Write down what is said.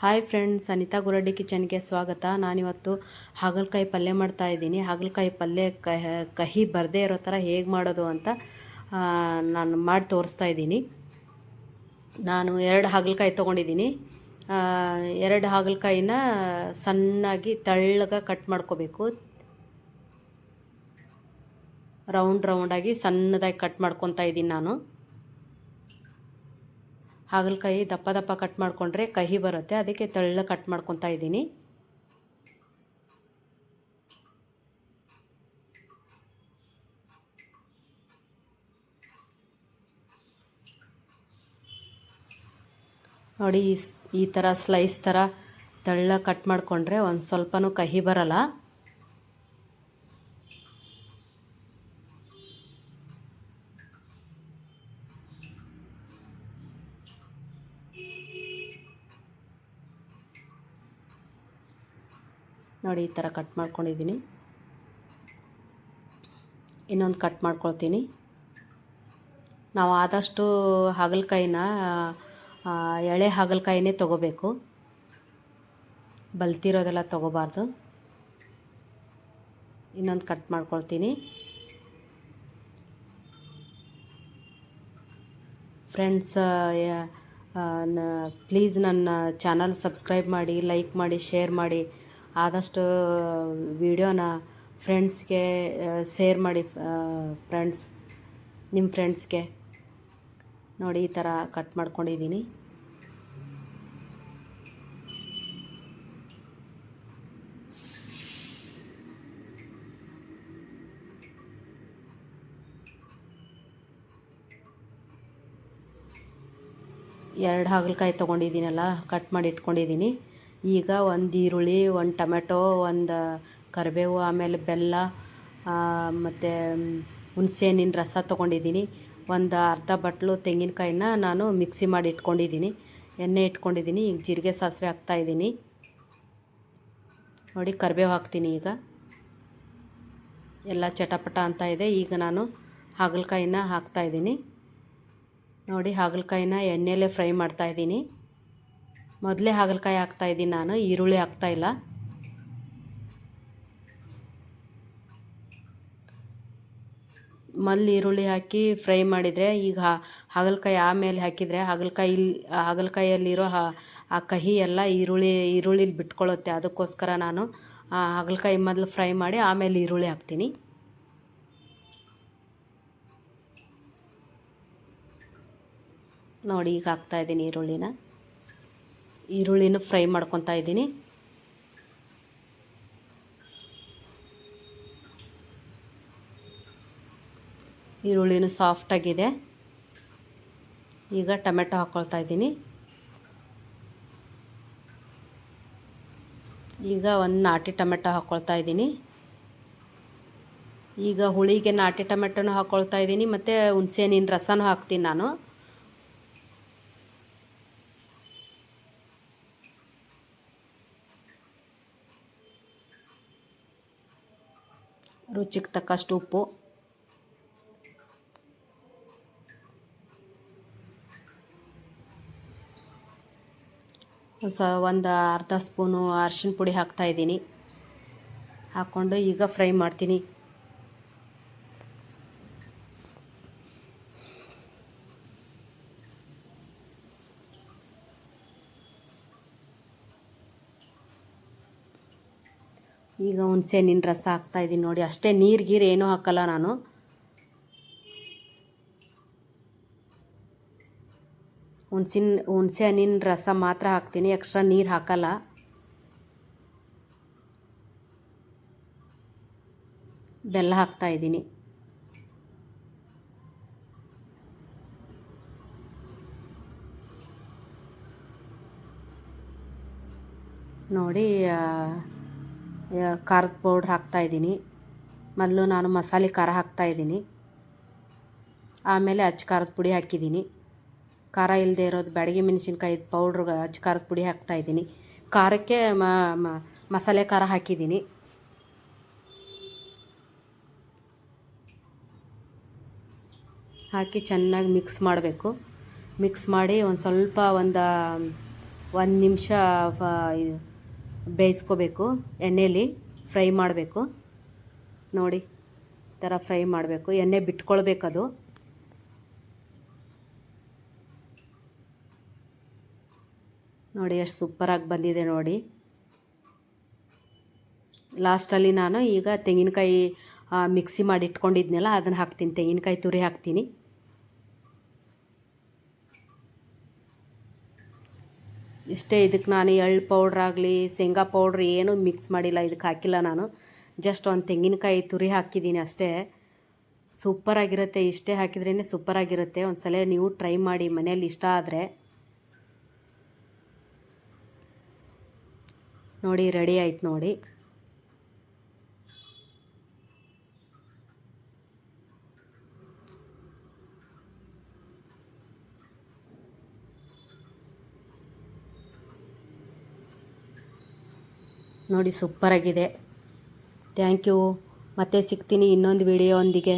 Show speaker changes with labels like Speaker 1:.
Speaker 1: Hi friends Anita Guraddi ಕಿಚನ್ಗೆ ಸ್ವಾಗತ. ನಾನಿವತ್ತು ಹಾಗಲಕಾಯಿ ಪಲ್ಯ ಮಾಡ್ತಾ ಇದ್ದೀನಿ. ಹಾಗಲಕಾಯಿ ಪಲ್ಯ ಕಹಿ ಬರದೇ ಇರೋ ಥರ ಹೇಗೆ ಮಾಡೋದು ಅಂತ ನಾನು ಮಾಡಿ ತೋರಿಸ್ತಾ ಇದ್ದೀನಿ. ನಾನು ಎರಡು ಹಾಗಲಕಾಯಿ ತೊಗೊಂಡಿದ್ದೀನಿ. ಎರಡು ಹಾಗಲಕಾಯಿನ ಸಣ್ಣಾಗಿ ತೆಳ್ಳಗೆ ಕಟ್ ಮಾಡ್ಕೋಬೇಕು. ರೌಂಡ್, ರೌಂಡಾಗಿ ಸಣ್ಣದಾಗಿ ಕಟ್ ಮಾಡ್ಕೊತಾ ಇದ್ದೀನಿ ನಾನು. ಹಾಗಲಕಾಯಿ ದಪ್ಪ ದಪ್ಪ ಕಟ್ ಮಾಡಿಕೊಂಡ್ರೆ ಕಹಿ ಬರುತ್ತೆ. ಅದಕ್ಕೆ ತೆಳ್ಳ ಕಟ್ ಮಾಡ್ಕೊತಾ ಇದ್ದೀನಿ. ನೋಡಿ ಈ ಥರ ಸ್ಲೈಸ್ ಥರ ತೆಳ್ಳ ಕಟ್ ಮಾಡಿಕೊಂಡ್ರೆ ಒಂದು ಸ್ವಲ್ಪನೂ ಕಹಿ ಬರಲ್ಲ. ನೋಡಿ ಈ ಥರ ಕಟ್ ಮಾಡ್ಕೊಂಡಿದ್ದೀನಿ. ಇನ್ನೊಂದು ಕಟ್ ಮಾಡ್ಕೊಳ್ತೀನಿ. ನಾವು ಆದಷ್ಟು ಹಾಗಲಕಾಯಿನ ಎಳೆ ಹಾಗಲಕಾಯಿನೇ ತೊಗೋಬೇಕು. ಬಲ್ತಿರೋದೆಲ್ಲ ತೊಗೋಬಾರ್ದು. ಇನ್ನೊಂದು ಕಟ್ ಮಾಡ್ಕೊಳ್ತೀನಿ. ಫ್ರೆಂಡ್ಸ್ ಪ್ಲೀಸ್ ನನ್ನ ಚಾನಲ್ ಸಬ್ಸ್ಕ್ರೈಬ್ ಮಾಡಿ, ಲೈಕ್ ಮಾಡಿ, ಶೇರ್ ಮಾಡಿ. ಆದಷ್ಟು ವಿಡಿಯೋನ ಫ್ರೆಂಡ್ಸ್ಗೆ ಶೇರ್ ಮಾಡಿ ಫ್ರೆಂಡ್ಸ್ ನಿಮ್ಮ ಫ್ರೆಂಡ್ಸ್ಗೆ ನೋಡಿ ಈ ಥರ ಕಟ್ ಮಾಡ್ಕೊಂಡಿದ್ದೀನಿ ಎರಡು ಹಾಗಲಕಾಯಿ ತೊಗೊಂಡಿದ್ದೀನಲ್ಲ, ಕಟ್ ಮಾಡಿ ಇಟ್ಕೊಂಡಿದ್ದೀನಿ ಈಗ ಒಂದು ಈರುಳ್ಳಿ, ಒಂದು ಟೊಮೆಟೊ, ಒಂದು ಕರಿಬೇವು, ಆಮೇಲೆ ಬೆಲ್ಲ ಮತ್ತು ಹುಣ್ಸೆಹಣ್ಣಿನ ರಸ ತೊಗೊಂಡಿದ್ದೀನಿ. ಒಂದು ಅರ್ಧ ಬಟ್ಲು ತೆಂಗಿನಕಾಯಿನ ನಾನು ಮಿಕ್ಸಿ ಮಾಡಿ ಇಟ್ಕೊಂಡಿದ್ದೀನಿ. ಎಣ್ಣೆ ಇಟ್ಕೊಂಡಿದ್ದೀನಿ. ಈಗ ಜೀರಿಗೆ ಸಾಸಿವೆ ಹಾಕ್ತಾಯಿದ್ದೀನಿ ನೋಡಿ, ಕರಿಬೇವು ಹಾಕ್ತೀನಿ ಈಗ. ಎಲ್ಲ ಚಟಪಟ ಅಂತ ಇದೆ. ಈಗ ನಾನು ಹಾಗಲಕಾಯಿನ ಹಾಕ್ತಾಯಿದ್ದೀನಿ ನೋಡಿ, ಹಾಗಲಕಾಯಿನ ಎಣ್ಣೆಯಲ್ಲೇ ಫ್ರೈ ಮಾಡ್ತಾಯಿದ್ದೀನಿ ಮೊದಲೇ ಹಾಗಲಕಾಯಿ ಹಾಕ್ತಾಯಿದ್ದೀನಿ ನಾನು, ಈರುಳ್ಳಿ ಹಾಕ್ತಾಯಿಲ್ಲ ಮಲ್ಲಿ ಈರುಳ್ಳಿ ಹಾಕಿ ಫ್ರೈ ಮಾಡಿದರೆ, ಈಗ ಹಾಗಲಕಾಯಿ ಆಮೇಲೆ ಹಾಕಿದರೆ ಹಾಗಲಕಾಯಿ ಹಾಗಲಕಾಯಲ್ಲಿರೋ ಆ ಕಹಿ ಎಲ್ಲ ಈರುಳ್ಳಿ, ಈರುಳ್ಳಿಲಿ ಬಿಟ್ಕೊಳ್ಳುತ್ತೆ ಅದಕ್ಕೋಸ್ಕರ ನಾನು ಹಾಗಲಕಾಯಿ ಮೊದಲು ಫ್ರೈ ಮಾಡಿ ಆಮೇಲೆ ಈರುಳ್ಳಿ ಹಾಕ್ತೀನಿ. ನೋಡಿ, ಈಗ ಹಾಕ್ತಾ ಇದ್ದೀನಿ ಈರುಳ್ಳಿನ. ಈರುಳ್ಳಿನ ಫ್ರೈ ಮಾಡ್ಕೊತಾ ಇದ್ದೀನಿ. ಈರುಳ್ಳಿನೂ ಸಾಫ್ಟಾಗಿದೆ ಈಗ ಟೊಮೆಟೊ ಹಾಕ್ಕೊಳ್ತಾ ಇದ್ದೀನಿ. ಈಗ ಒಂದು ನಾಟಿ ಟೊಮೆಟೊ ಹಾಕ್ಕೊಳ್ತಾ ಇದ್ದೀನಿ. ಈಗ ಹುಳಿಗೆ ನಾಟಿ ಟೊಮೆಟೊನೂ ಹಾಕ್ಕೊಳ್ತಾ ಇದ್ದೀನಿ, ಮತ್ತು ಹುಣಸೆಹಣ್ಣಿನ ರಸನೂ ಹಾಕ್ತೀನಿ ನಾನು. ರುಚಿಗೆ ತಕ್ಕಷ್ಟು ಉಪ್ಪು. ಸ ಒಂದು ಅರ್ಧ ಸ್ಪೂನು ಅರ್ಶಿನ ಪುಡಿ ಹಾಕ್ತಾಯಿದ್ದೀನಿ ಹಾಕ್ಕೊಂಡು ಈಗ ಫ್ರೈ ಮಾಡ್ತೀನಿ. ಈಗ ಹುಣಸೆ ಹಣ್ಣಿನ ರಸ ಹಾಕ್ತಾಯಿದ್ದೀನಿ ನೋಡಿ. ಅಷ್ಟೇ ನೀರು ಗೀರು ಏನೂ ಹಾಕಲ್ಲ ನಾನು. ಹುಣ್ಸಿನ ಹುಣಸೆ ಹಣ್ಣಿನ ರಸ ಮಾತ್ರ ಹಾಕ್ತೀನಿ. ಎಕ್ಸ್ಟ್ರಾ ನೀರು ಹಾಕಲ್ಲ. ಬೆಲ್ಲ ಹಾಕ್ತಾಯಿದ್ದೀನಿ ನೋಡಿ ಖಾರದ ಪೌಡ್ರ್ ಹಾಕ್ತಾಯಿದ್ದೀನಿ ಮೊದಲು ನಾನು ಮಸಾಲೆ ಖಾರ ಹಾಕ್ತಾಯಿದ್ದೀನಿ ಆಮೇಲೆ ಅಚ್ಚ ಖಾರದ ಪುಡಿ ಹಾಕಿದ್ದೀನಿ. ಖಾರ ಇಲ್ಲದೆ ಇರೋದು ಬ್ಯಾಡಗಿ ಮೆಣಸಿನ್ಕಾಯಿ ಪೌಡ್ರ್ ಅಚ್ಚ ಖಾರದ ಪುಡಿ ಹಾಕ್ತಾಯಿದ್ದೀನಿ ಖಾರಕ್ಕೆ ಮಸಾಲೆ ಖಾರ ಹಾಕಿದ್ದೀನಿ. ಹಾಕಿ ಚೆನ್ನಾಗಿ ಮಿಕ್ಸ್ ಮಾಡಬೇಕು. ಮಿಕ್ಸ್ ಮಾಡಿ ಒಂದು ಸ್ವಲ್ಪ ಒಂದು ಒಂದು ನಿಮಿಷ ಬೇಯಿಸ್ಕೋಬೇಕು ಎಣ್ಣೆಯಲ್ಲಿ ಫ್ರೈ ಮಾಡಬೇಕು. ನೋಡಿ ಥರ ಫ್ರೈ ಮಾಡಬೇಕು. ಎಣ್ಣೆ ಬಿಟ್ಕೊಳ್ಬೇಕದು. ನೋಡಿ, ಎಷ್ಟು ಸೂಪರಾಗಿ ಬಂದಿದೆ ನೋಡಿ. ಲಾಸ್ಟಲ್ಲಿ ನಾನು ಈಗ ತೆಂಗಿನಕಾಯಿ ಮಿಕ್ಸಿ ಮಾಡಿ ಇಟ್ಕೊಂಡಿದ್ನಲ್ಲ, ಅದನ್ನು ಹಾಕ್ತೀನಿ. ತೆಂಗಿನಕಾಯಿ ತುರಿ ಹಾಕ್ತೀನಿ. ಇಷ್ಟೇ ಇದಕ್ಕೆ ನಾನು ಎಳ್ಳು ಪೌಡ್ರ್ ಆಗಲಿ, ಶೇಂಗಾ ಪೌಡ್ರ್ ಏನೂ ಮಿಕ್ಸ್ ಮಾಡಿಲ್ಲ, ಇದಕ್ಕೆ ಹಾಕಿಲ್ಲ ನಾನು. ಜಸ್ಟ್ ಒಂದು ತೆಂಗಿನಕಾಯಿ ತುರಿ ಹಾಕಿದ್ದೀನಿ ಅಷ್ಟೇ. ಸೂಪರಾಗಿರುತ್ತೆ ಇಷ್ಟೇ ಹಾಕಿದ್ರೇ ಸೂಪರಾಗಿರುತ್ತೆ ಒಂದು ಸಲ ನೀವು ಟ್ರೈ ಮಾಡಿ ಮನೇಲಿ ಇಷ್ಟ ಆದರೆ. ನೋಡಿ ರೆಡಿ ಆಯ್ತು ನೋಡಿ. ನೋಡಿ ಸೂಪರಾಗಿದೆ. ಥ್ಯಾಂಕ್ ಯು ಮತ್ತೆ ಸಿಗ್ತೀನಿ ಇನ್ನೊಂದು ವಿಡಿಯೋ ಒಂದಿಗೆ.